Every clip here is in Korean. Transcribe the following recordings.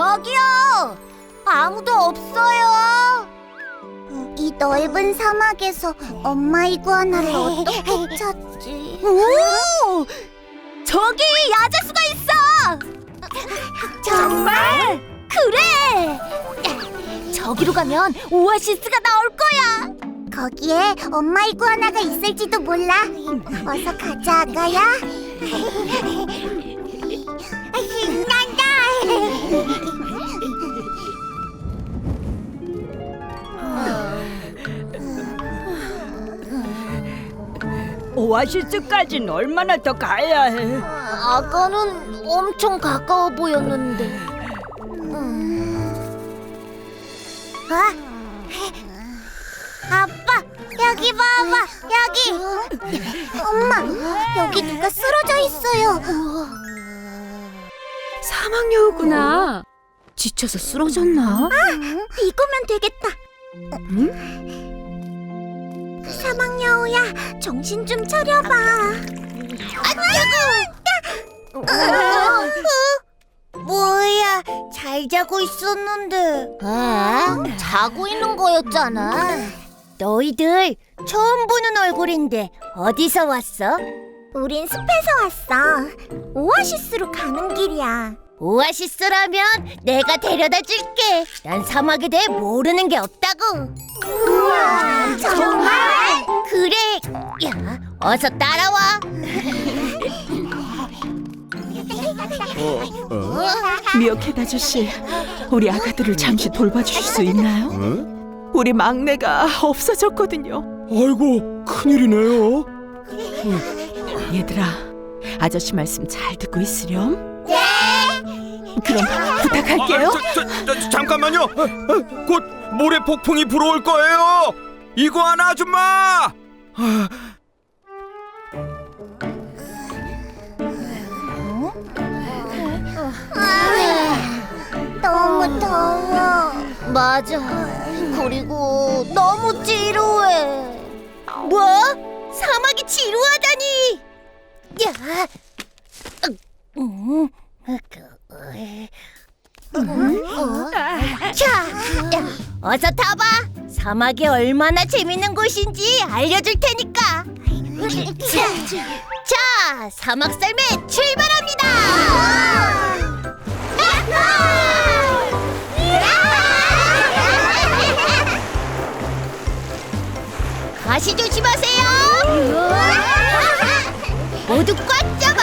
저기요! 아무도 없어요! 이 넓은 사막에서 엄마 이구아나를 어떻게 찾지? 오! 저기 야자수가 있어! 정말? 그래! 저기로 가면 오아시스가 나올 거야! 거기에 엄마 이구아나가 있을지도 몰라. 어서 가자, 아가야. 오아시스까지는 얼마나 더 가야 해? 아까는 엄청 가까워 보였는데. 아? 아빠, 여기 봐봐, 여기. 엄마, 여기 누가 쓰러져 있어요. 사막여우구나. 지쳐서 쓰러졌나? 이거면 되겠다. 사막여우야, 정신 좀 차려봐. 아이고! 뭐야, 잘 자고 있었는데. 에? 자고 있는 거였잖아. 너희들 처음 보는 얼굴인데 어디서 왔어? 우린 숲에서 왔어. 오아시스로 가는 길이야. 오아시스라면 내가 데려다 줄게. 난 사막에 대해 모르는 게 없다고. 우와, 정말? 그래. 야, 어서 따라와. 미어캣 아저씨, 우리 아가들을 잠시 돌봐주실 수 있나요? 어? 우리 막내가 없어졌거든요. 아이고 큰일이네요. 얘들아, 아저씨 말씀 잘 듣고 있으렴? 네. 그럼 부탁할게요. 아, 저, 저, 저, 잠깐만요. 어, 어, 곧 모래 폭풍이 불어올 거예요. 이구아나 아줌마. 아, 너무 더워. 맞아. 그리고 너무 지루해. 뭐? 사막이 지루하다니? 야. 음. 자, 어서 타봐. 사막이 얼마나 재밌는 곳인지 알려줄 테니까. 자, 사막 삶에 출발합니다. 가시 조심하세요. 모두 꽉 잡아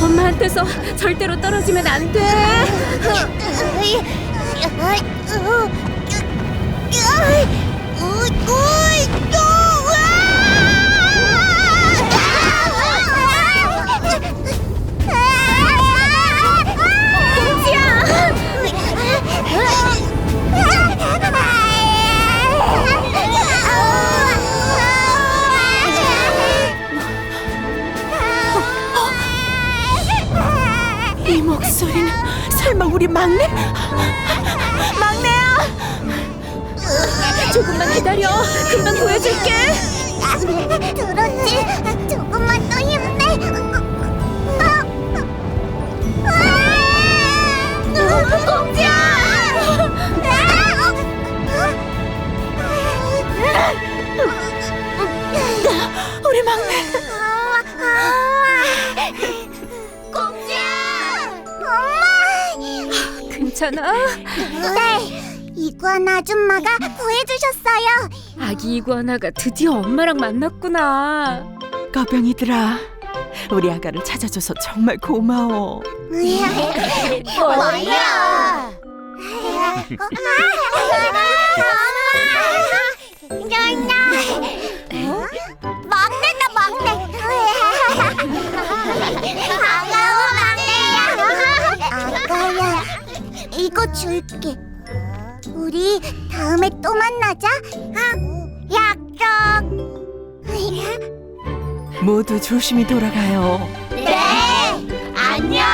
엄마한테서 절대로 떨어지면 안 돼. 이 우리 막내? 막내야! 조금만 기다려. 금방 보여줄게. 들었 괜찮아? 네, 이구아나 아줌마가 구해주셨어요. 아기 이구아나가 드디어 엄마랑 만났구나. 까병이들아, 우리 아가를 찾아줘서 정말 고마워. 뭐야? 엄마! 거 줄게. 우리 다음에 또 만나자. 응, 약속. 모두 조심히 돌아가요. 네, 안녕.